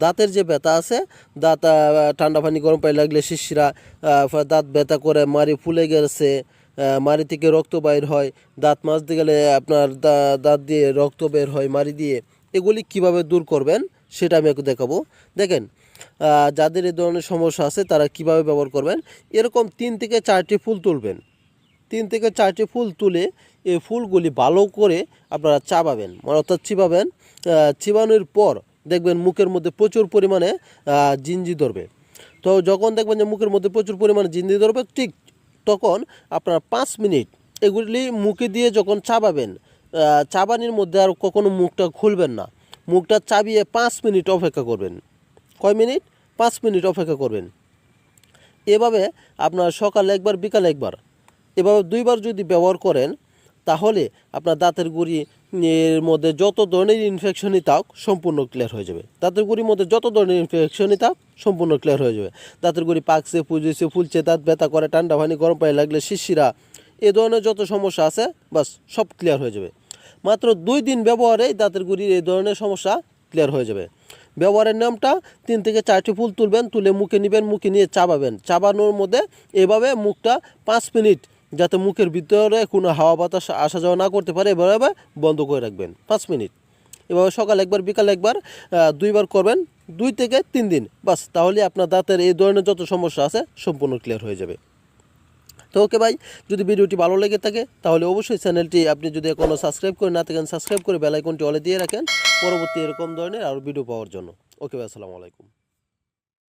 দাঁতের যে ব্যথা আছে, দাঁত ঠান্ডা পানি গরম পানি লাগলে শিশিরা দাঁত ব্যথা করে মারি ফুলে গেছে মারি থেকে রক্ত বাইর হয়, দাঁত মাজতে গেলে আপনার দাঁত দিয়ে রক্ত বের হয় মারি দিয়ে। এগুলি কীভাবে দূর করবেন সেটা আমি একটু দেখাবো। দেখেন যাদের এই ধরনের সমস্যা আছে তারা কীভাবে ব্যবহার করবেন? এরকম তিন থেকে চারটি ফুল তুলবেন। তিন থেকে চারটি ফুল তুলে এই ফুলগুলি ভালো করে আপনারা চাবাবেন মানে অর্থাৎ চিবাবেন। চিবানোর পর দেখবেন মুখের মধ্যে প্রচুর পরিমাণে জিঞ্জি ধরবে। তো যখন দেখবেন যে মুখের মধ্যে প্রচুর পরিমাণে জিঞ্জি ধরবে, ঠিক তখন আপনার পাঁচ মিনিট এগুলি মুখে দিয়ে যখন চাবাবেন চাবানির মধ্যে আর কখনো মুখটা খুলবেন না। মুখটা চাবিয়ে পাঁচ মিনিট অপেক্ষা করবেন। কয় মিনিট? পাঁচ মিনিট অপেক্ষা করবেন। এভাবে আপনার সকালে একবার, বিকালে একবার, এভাবে দুইবার যদি ব্যবহার করেন তাহলে আপনার দাঁতের গুড়ি, এর মধ্যে যত ধরনের ইনফেকশনই থাক, সম্পূর্ণ ক্লিয়ার হয়ে যাবে। দাঁতের গুড়ির মধ্যে যত ধরনের ইনফেকশনই থাক, সম্পূর্ণ ক্লিয়ার হয়ে যাবে। দাঁতের গুড়ি পাকছে পুজেছে ফুলছে, দাঁত ব্যথা করে, ঠান্ডা পানি, গরম পানি লাগলে শিশিরা এ ধরনের যত সমস্যা আছে, বাস সব ক্লিয়ার হয়ে যাবে। মাত্র দুই দিন ব্যবহারেই দাঁতের গুড়ির এই ধরনের সমস্যা ক্লিয়ার হয়ে যাবে। ব্যবহারের নিয়মটা তিন থেকে চারটি ফুল তুলবেন, তুলে মুখে নেবেন, মুখে নিয়ে চাবাবেন। চাবানোর মধ্যে এভাবে মুখটা পাঁচ মিনিট যাতে মুখের ভিতরে কোনো হাওয়া বাতাস আসা যাওয়া না করতে পারে এভাবে বন্ধ করে রাখবেন পাঁচ মিনিট। এভাবে সকাল একবার, বিকাল একবার দুইবার করবেন, দুই থেকে তিন দিন। বাস, তাহলে আপনার দাঁতের এই ধরনের যত সমস্যা আছে সম্পূর্ণ ক্লিয়ার হয়ে যাবে। তো ওকে ভাই, যদি ভিডিওটি ভালো লেগে থাকে, তাহলে অবশ্যই চ্যানেলটি আপনি যদি এখনও সাবস্ক্রাইব করে না থাকেন সাবস্ক্রাইব করে বেলাইকনটি অলে দিয়ে রাখেন। পরবর্তী এরকম ধরনের আরও ভিডিও পাওয়ার জন্য। ওকে ভাই, আসসালামু আলাইকুম।